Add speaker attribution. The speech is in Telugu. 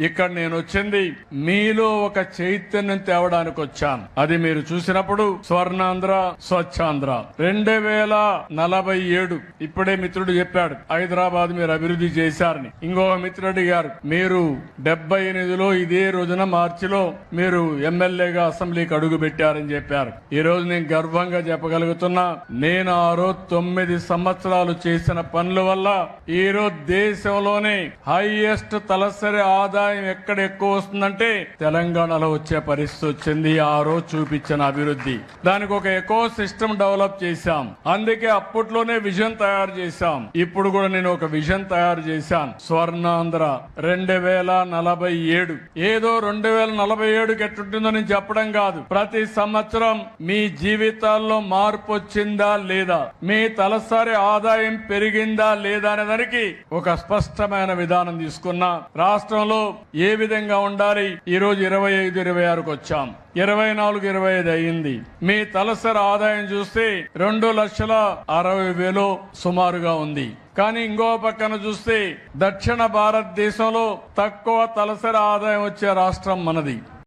Speaker 1: ఇక్కడ నేను వచ్చింది మీలో ఒక చైతన్యం తేవడానికి వచ్చాను. అది మీరు చూసినప్పుడు స్వర్ణాంధ్ర స్వచ్ఛాంధ్ర. రెండు వేల నలభై ఏడు. ఇప్పుడే మిత్రుడు చెప్పాడు హైదరాబాద్ మీరు అభివృద్ధి చేశారని. ఇంకొక మిత్రుడు గారు మీరు డెబ్బై ఎనిమిదిలో ఇదే రోజున మార్చిలో మీరు ఎమ్మెల్యేగా అసెంబ్లీకి అడుగు పెట్టారని చెప్పారు. ఈ రోజు నేను గర్వంగా చెప్పగలుగుతున్నా నేను ఆ రోజు తొమ్మిది సంవత్సరాలు చేసిన పనుల వల్ల ఈ రోజు దేశంలోనే హైయెస్ట్ తలసరి ఆదాయం ఎక్కడ ఎక్కువ వస్తుందంటే తెలంగాణలో వచ్చే పరిస్థితి వచ్చింది. ఆ రోజు చూపించిన అభివృద్ధి. దానికి ఒక ఎకో సిస్టమ్ డెవలప్ చేశాం. అందుకే అప్పట్లోనే విజన్ తయారు చేశాం. ఇప్పుడు కూడా నేను ఒక విజన్ తయారు చేశాను. స్వర్ణాంధ్ర రెండు వేల నలభై ఏడు. ఏదో రెండు వేల నలభై ఏడుకి ఎట్టుంటుందో నేను చెప్పడం కాదు. ప్రతి సంవత్సరం మీ జీవితాల్లో మార్పు వచ్చిందా లేదా? మీ తలసరి ఆదాయం పెరిగిందా లేదా అనే దానికి ఒక స్పష్టమైన విధానం తీసుకున్నా. రాష్ట్రంలో ఏ విధంగా ఉండాలి? ఈ రోజు ఇరవై ఐదు ఇరవై ఆరుకు వచ్చాం. ఇరవై నాలుగు ఇరవై ఐదు అయింది. మీ తలసరి ఆదాయం చూస్తే రెండు లక్షల అరవై వేలు సుమారుగా ఉంది. కానీ ఇంకో పక్కన చూస్తే దక్షిణ భారతదేశంలో తక్కువ తలసరి ఆదాయం వచ్చే రాష్ట్రం మనది.